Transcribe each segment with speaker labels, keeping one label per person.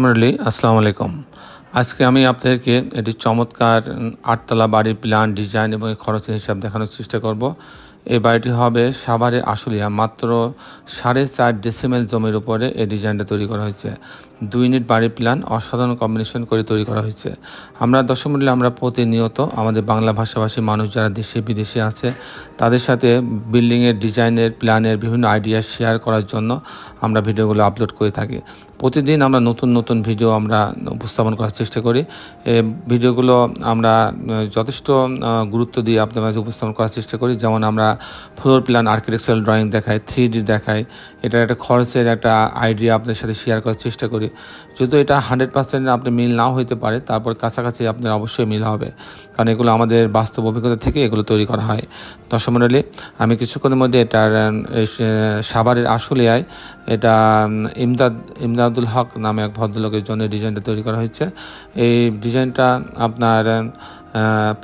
Speaker 1: সুমারলি আসসালামু আলাইকুম। আজকে আমি আপনাদেরকে এটি চমৎকার আটতলা বাড়ির প্ল্যান ডিজাইন এবং খরচের হিসাব দেখানোর চেষ্টা করব। এই বাড়িটি হবে সাভারে আশুলিয়া, মাত্র সাড়ে চার ডেসিমেল জমির উপরে এই ডিজাইনটা তৈরি করা হয়েছে। দুই ইউনিট বাড়ির প্ল্যান অসাধারণ কম্বিনেশন করে তৈরি করা হয়েছে। আমরা দর্শক মূল্যে আমরা প্রতিনিয়ত আমাদের বাংলা ভাষাভাষী মানুষ যারা দেশে, বিদেশে আছে, তাদের সাথে বিল্ডিংয়ের ডিজাইনের প্ল্যানের বিভিন্ন আইডিয়া শেয়ার করার জন্য আমরা ভিডিওগুলো আপলোড করে থাকি। প্রতিদিন আমরা নতুন নতুন ভিডিও আমরা উপস্থাপন করার চেষ্টা করি। ভিডিওগুলো আমরা যথেষ্ট গুরুত্ব দিয়ে আপনাদের মাঝে উপস্থাপন করার চেষ্টা করি। যেমন আমরা ফ্লোর প্ল্যান আর্কিটেকচারাল ড্রয়িং দেখাই থ্রি ডি দেখাই। এটার একটা খরচের একটা আইডিয়া আপনাদের সাথে শেয়ার করার চেষ্টা করি। যদিও এটা হান্ড্রেড পার্সেন্ট আপনি মিল নাও হইতে পারে, তারপর কাছাকাছি আপনার অবশ্যই মিল হবে। কারণ এগুলো আমাদের বাস্তব অভিজ্ঞতা থেকে এগুলো তৈরি করা হয়। দর্শক মণ্ডলী, আমি কিছুক্ষণের মধ্যে এটার সাভারের আশুলিয়ায় এটা ইমদাদ, ইমদাদুল হক নামে এক ভদ্রলোকের জন্য ডিজাইনটা তৈরি করা হয়েছে। এই ডিজাইনটা আপনার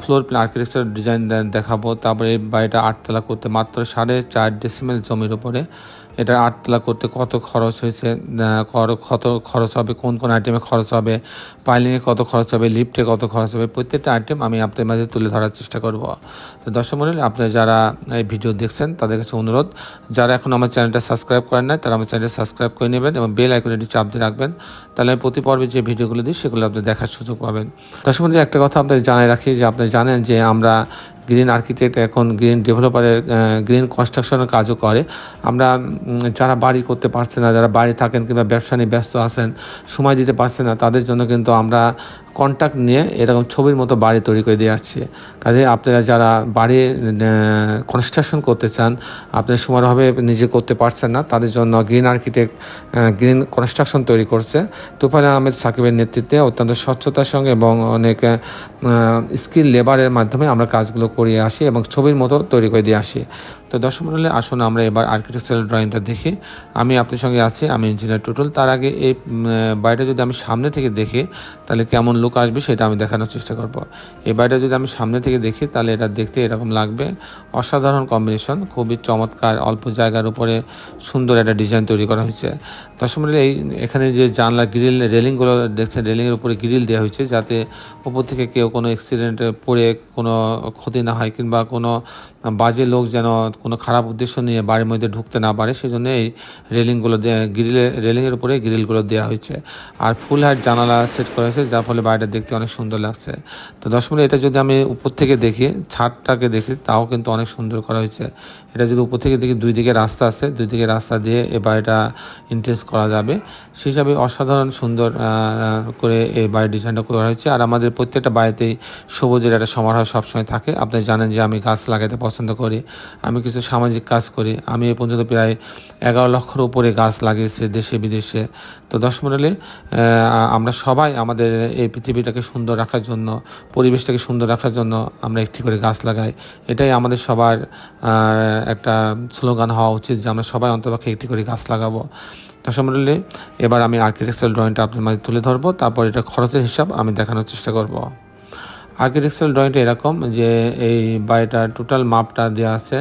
Speaker 1: ফ্লোর প্ল্যান আর্কিটেকচার ডিজাইন দেখাবো। তারপরে বাড়িটা আটতলা করতে মাত্র সাড়ে চার ডেসিমেল জমির উপরে। এটা আটতলা করতে কত খরচ হয়েছে কত খরচ হবে, কোন কোন আইটেমে খরচ হবে পাইলিংয়ে কত খরচ হবে লিফটে কত খরচ হবে, প্রত্যেকটা আইটেম আমি আপনাদের মাঝে তুলে ধরার চেষ্টা করব। তো দর্শক মন্ডলী আপনারা যারা এই ভিডিও দেখছেন, তাদের কাছে অনুরোধ, যারা এখন আমার চ্যানেলটা সাবস্ক্রাইব করেন না তারা আমার চ্যানেলটা সাবস্ক্রাইব করে নেবেন এবং বেল আইকনটি চাপ দিয়ে রাখবেন, তাহলে আমি প্রতি পর্বে যে ভিডিওগুলো দিই, সেগুলো আপনি দেখার সুযোগ পাবেন। দর্শক একটা কথা আপনাদের জানাই রাখি যে, আপনি জানেন যে আমরা গ্রিন আর্কিটেক্ট এখন গ্রিন ডেভেলপারের গ্রিন কনস্ট্রাকশনের কাজও করে। আমরা যারা বাড়ি করতে পারছে না, যারা বাড়ি থাকেন কিংবা ব্যবসা নিয়ে ব্যস্ত আছেন, সময় দিতে পারছে না, তাদের জন্য কিন্তু আমরা কন্ট্যাক্ট নিয়ে এরকম ছবির মতো বাড়ি তৈরি করে দিয়ে আসছে। কাজে আপনারা যারা বাড়ি কনস্ট্রাকশন করতে চান আপনার সময়ভাবে নিজে করতে পারছেন না, তাদের জন্য গ্রিন আর্কিটেক্ট গ্রিন কনস্ট্রাকশন তৈরি করছে। তুফান আহমেদ সাকিবের নেতৃত্বে অত্যন্ত স্বচ্ছতার সঙ্গে এবং অনেক স্কিল লেবারের মাধ্যমে আমরা কাজগুলো করিয়ে আসি এবং ছবির মতো তৈরি করে দিয়ে আসি। তো দর্শক মন্ডলী, আসুন আমরা এবার আর্কিটেকচারাল ড্রয়িংটা দেখি। আমি আপনার সঙ্গে আছি, আমি ইঞ্জিনিয়ার টোটাল তার আগে এই বাড়িটা যদি আমি সামনে থেকে দেখি, তাহলে কেমন লুক আসবে সেটা আমি দেখানোর চেষ্টা করব। এই বাড়িটা যদি আমি সামনে থেকে দেখি, তাহলে এটা দেখতে এরকম লাগবে। অসাধারণ কম্বিনেশন খুবই চমৎকার, অল্প জায়গার উপরে সুন্দর একটা ডিজাইন তৈরি করা হয়েছে। দর্শক মন্ডলী, এই, এখানে যে জানলা গ্রিল রেলিংগুলো দেখছেন রেলিংয়ের উপরে গ্রিল দেওয়া হয়েছে, যাতে উপর থেকে কেউ কোনো অ্যাক্সিডেন্টে পড়ে, কোনো ক্ষতি না হয়, কিংবা কোনো বাজে লোক যেন কোনো খারাপ উদ্দেশ্য নিয়ে বাড়ির মধ্যে ঢুকতে না পারে, সেজন্য এই রেলিংগুলো গ্রিলে, রেলিংয়ের উপরে গ্রিলগুলো দেওয়া হয়েছে। আর ফুল হাইট জানালা সেট করা হয়েছে, যার ফলে বাড়িটা দেখতে অনেক সুন্দর লাগছে। তো দশ মিনিট এটা যদি আমি উপর থেকে দেখি, ছাদটাকে দেখি, তাও কিন্তু অনেক সুন্দর করা হয়েছে। এটা যদি উপর থেকে দেখি দুই দিকে রাস্তা আছে, দুই দিকে রাস্তা দিয়ে এই বাড়িটা ইন্টারেস্ট করা যাবে। সেই হিসাবে অসাধারণ সুন্দর করে এই বাড়ির ডিজাইনটা করা হয়েছে। আর আমাদের প্রত্যেকটা বাড়িতেই সবুজের একটা সমারোহ সবসময় থাকে। আপনি জানেন যে আমি গাছ লাগাতে পছন্দ করি, আমি কিছু সামাজিক কাজ করি। আমি এ পর্যন্ত প্রায় এগারো লক্ষের উপরে গাছ লাগিয়েছি দেশে, বিদেশে। তো দশ মন্ডলে আমরা সবাই আমাদের এই পৃথিবীটাকে সুন্দর রাখার জন্য, পরিবেশটাকে সুন্দর রাখার জন্য আমরা একটি করে গাছ লাগাই। এটাই আমাদের সবার একটা স্লোগান হওয়া উচিত যে আমরা সবাই অন্তপক্ষে একটি করে গাছ লাগাবো। দশ মন্ডলে এবার আমি আর্কিটেকচারাল ড্রয়িংটা আপনার মাঝে তুলে ধরবো, তারপর এটা খরচের হিসাব আমি দেখানোর চেষ্টা করব। আর্কিটেকচারাল ড্রয়িংটা এরকম যে এই বাড়িটার টোটাল মাপটা দেওয়া আছে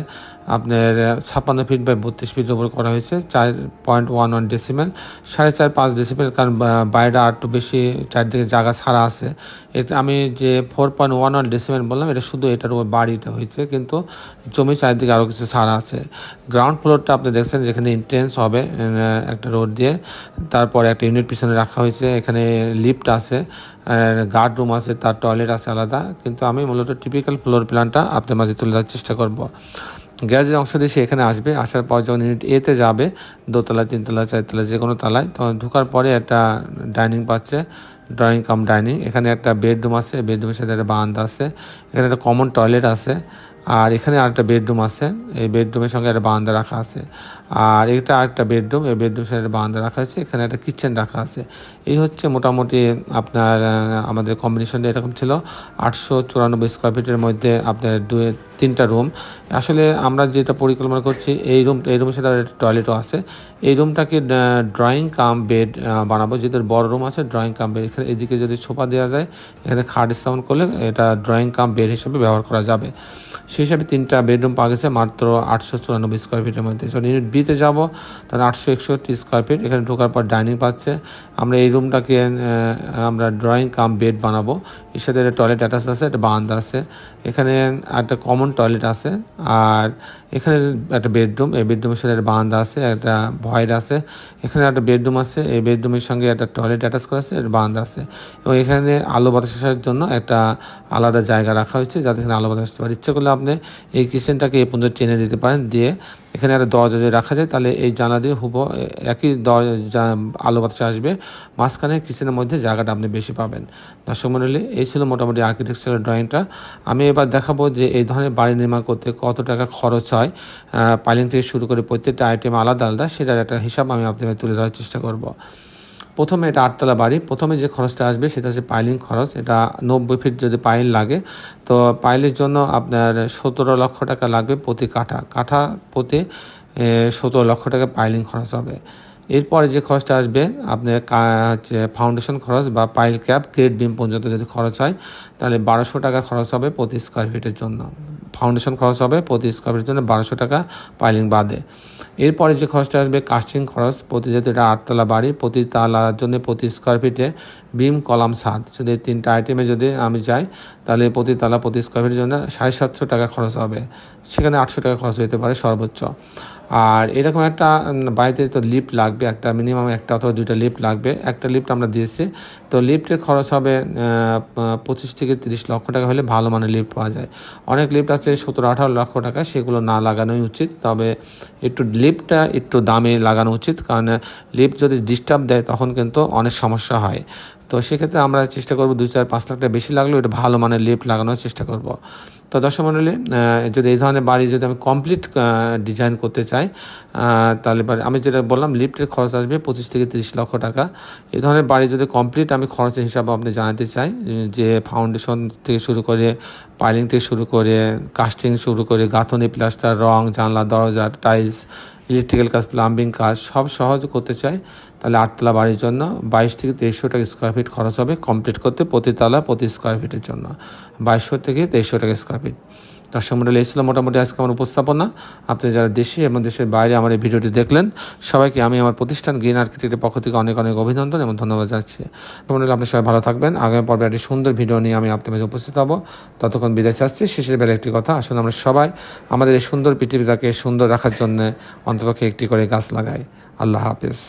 Speaker 1: আপনার ছাপ্পান্ন ফিট বাই বত্রিশ ফিটের উপর করা হয়েছে, চার পয়েন্ট ওয়ান ওয়ান ডেসিমেল সাড়ে চার পাঁচ ডেসিমেল কারণ বাইরে আর একটু বেশি চারদিকে জায়গা ছাড়া আছে। এতে আমি যে four point one one decimal বললাম, এটা শুধু এটার উপর বাড়িটা হয়েছে, কিন্তু জমি চারিদিকে আরও কিছু ছাড়া আছে। গ্রাউন্ড ফ্লোরটা আপনি দেখছেন যেখানে ইন্ট্রেন্স হবে একটা রোড দিয়ে, তারপরে একটা ইউনিট পিছনে রাখা হয়েছে, এখানে লিফট আছে গার্ড রুম আছে, তার টয়লেট আছে আলাদা, কিন্তু আমি মূলত টিপিক্যাল ফ্লোর প্ল্যানটা আপনার মাঝে তুলে দেওয়ার চেষ্টা করব। গ্যারেজের অংশ দিয়ে সে এখানে আসবে। আসার পর যখন ইউনিট এতে যাবে, দোতলা, তিনতলা, চারতলা যে কোনো তলায়, তখন ঢুকার পরে একটা ডাইনিং পাচ্ছে ড্রয়িং কাম ডাইনিং এখানে একটা বেডরুম আছে বেডরুমের সাথে একটা বান্ধ আছে, এখানে একটা কমন টয়লেট আছে, আর এখানে আর একটা বেডরুম আছে, এই বেডরুমের সঙ্গে একটা বারান্দা রাখা আছে। আর এটা আরেকটা বেডরুম, এই বেডরুমের সাথে একটা বারান্দা রাখা আছে এখানে একটা কিচেন রাখা আছে। এই হচ্ছে মোটামুটি আপনার আমাদের কম্বিনেশনটা এরকম ছিল, আটশো চুরানব্বই স্কোয়ার ফিটের মধ্যে আপনার দুই, তিনটা রুম আসলে আমরা যেটা পরিকল্পনা করছি, এই রুম এই রুমের সাথে একটা টয়লেটও আছে। এই রুমটাকে ড্রয়িং কাম বেড বানাবো। যেহেতু বড় রুম আছে ড্রয়িং কাম বেড এখানে এদিকে যদি ছোপা দেওয়া যায়, এখানে খাট স্থাপন করলে এটা ড্রয়িং কাম বেড হিসেবে ব্যবহার করা যাবে। সেই হিসাবে তিনটা বেডরুম পাওয়া গেছে মাত্র আটশো চুরানব্বই স্কোয়ার ফিটের মধ্যে। ইউনিট বিতে যাব, তাহলে আটশো একষট্টি স্কোয়ার ফিট এখানে ঢোকার পর ডাইনিং পাচ্ছে। আমরা এই রুমটাকে আমরা ড্রয়িং কাম বেড বানাবো। এর সাথে একটা টয়লেট অ্যাটাচ আছে, একটা বারান্দা আছে। এখানে একটা কমন টয়লেট আছে, আর এখানে একটা বেডরুম এই বেডরুমের সাথে একটা বারান্দা আছে, একটা ভয়েড আছে। এখানে একটা বেডরুম আছে, এই বেডরুমের সঙ্গে একটা টয়লেট অ্যাটাচ করা আছে, একটা বারান্দা আছে। এবং এখানে আলো বাতাসের জন্য একটা আলাদা জায়গা রাখা হয়েছে, যাতে এখানে আলো বাতাস আসতে পারে। ইচ্ছে করলে আপনি এই কিচেনটাকে এই পর্যন্ত টেনে দিতে পারেন, দিয়ে এখানে একটা দরজা যদি রাখা যায়, তাহলে এই জানা দিয়ে হুব একই আলো বাতাসে আসবে, মাঝখানে কিচেনের মধ্যে জায়গাটা আপনি বেশি পাবেন। দর্শক মন্ডলী, এই ছিল মোটামুটি আর্কিটেকচারাল ড্রয়িংটা আমি এবার দেখাবো যে এই ধরনের বাড়ি নির্মাণ করতে কত টাকা খরচ হয়। পাইলিং থেকে শুরু করে প্রত্যেকটা আইটেম আলাদা আলাদা, সেটার একটা হিসাব আমি আপনাদের তুলে ধরার চেষ্টা করব। প্রথমে এটা আটতলা বাড়ি, প্রথমে যে খরচটা আসবে সেটা হচ্ছে পাইলিং খরচ। এটা নব্বই ফিট যদি পাইল লাগে, তো পাইলের জন্য আপনার সতেরো লক্ষ টাকা লাগবে প্রতি কাঠা। কাঠা প্রতি সতেরো লক্ষ টাকা পাইলিং খরচ হবে। এরপরে যে খরচটা আসবে আপনার হচ্ছে ফাউন্ডেশন খরচ বা পাইল ক্যাপ গ্রেড বিম পর্যন্ত যদি খরচ হয়, তাহলে বারোশো টাকা খরচ হবে প্রতি স্কোয়ার ফিটের জন্য। ফাউন্ডেশন খরচ হবে প্রতি স্কোয়ার ফিটের জন্য বারোশো টাকা পাইলিং বাদে। এরপরে যে খরচটা আসবে কাস্টিং খরচ, প্রতি যেহেতু এটা আটতলা বাড়ি, প্রতি তালার জন্য প্রতি স্কোয়ার ফিটে বিম কলাম, ছাদ। যদি তিনটা আইটেমে যদি আমি যাই, তাহলে প্রতি তালা, প্রতি স্কোয়ার ফিটের জন্য সাড়ে সাতশো টাকা খরচ হবে। সেখানে আটশো টাকা খরচ হতে পারে সর্বোচ্চ। আর এরকম একটা বাড়িতে তো লিফ্ট লাগবে, একটা মিনিমাম একটা অথবা দুইটা লিফট লাগবে। একটা লিফ্ট আমরা দিয়েছি। তো লিফটের খরচ হবে পঁচিশ থেকে তিরিশ লক্ষ টাকা হলে ভালো মানের লিফট পাওয়া যায়। অনেক লিফট আছে সতেরো আঠারো লক্ষ টাকা, সেগুলো না লাগানোই উচিত। তবে একটু লিফ্টটা একটু দামে লাগানো উচিত। কারণ লিফট যদি ডিস্টার্ব দেয়, তখন কিন্তু অনেক সমস্যা হয়। তো সেক্ষেত্রে আমরা চেষ্টা করব দুই চার পাঁচ লাখ টাকা বেশি লাগলেও এটা ভালো মানের লিফট লাগানোর চেষ্টা করব। তো দর্শক মণ্ডলী যদি এই ধরনের বাড়ি যদি আমি কমপ্লিট ডিজাইন করতে চাই তাহলে আমি যেটা বললাম লিফটের খরচ আসবে পঁচিশ থেকে তিরিশ লক্ষ টাকা। এই ধরনের বাড়ি যদি কমপ্লিট আমি খরচের হিসাবে আপনি জানাতে চাই, যে ফাউন্ডেশন থেকে শুরু করে পাইলিং থেকে শুরু করে কাস্টিং শুরু করে গাঁথনি প্লাস্টার রং, জানলা, দরজা টাইলস ইলেকট্রিক্যাল কাজ প্লাম্বিং কাজ সব সহজ করতে চাই তাহলে আটতলা বাড়ির জন্য বাইশ থেকে তেইশশো টাকা স্কোয়ার ফিট খরচ হবে কমপ্লিট করতে প্রতি তলা প্রতি স্কোয়ার ফিটের জন্য, বাইশশো থেকে তেইশশো টাকা স্কোয়ার ফিট দর্শক মন্ডলী এই ছিল মোটামুটি আজকে আমার উপস্থাপনা। আপনি যারা দেশে এবং দেশের বাইরে আমার এই ভিডিওটি দেখলেন, সবাইকে আমি আমার প্রতিষ্ঠান গ্রিন আর্কিটেক্টের পক্ষ থেকে অনেক অনেক অভিনন্দন এবং ধন্যবাদ জানাচ্ছি। মন্ডলী, আপনি সবাই ভালো থাকবেন। আগামী পর্বে একটি সুন্দর ভিডিও নিয়ে আমি আপনাদের মাঝে উপস্থিত হব। ততক্ষণ বিদায় চাচ্ছি। শেষের বেলা একটি কথা আসলে আমরা সবাই আমাদের এই সুন্দর পৃথিবীটাকে সুন্দর রাখার জন্য অন্তপক্ষে একটি করে গাছ লাগাই। আল্লাহ হাফেজ।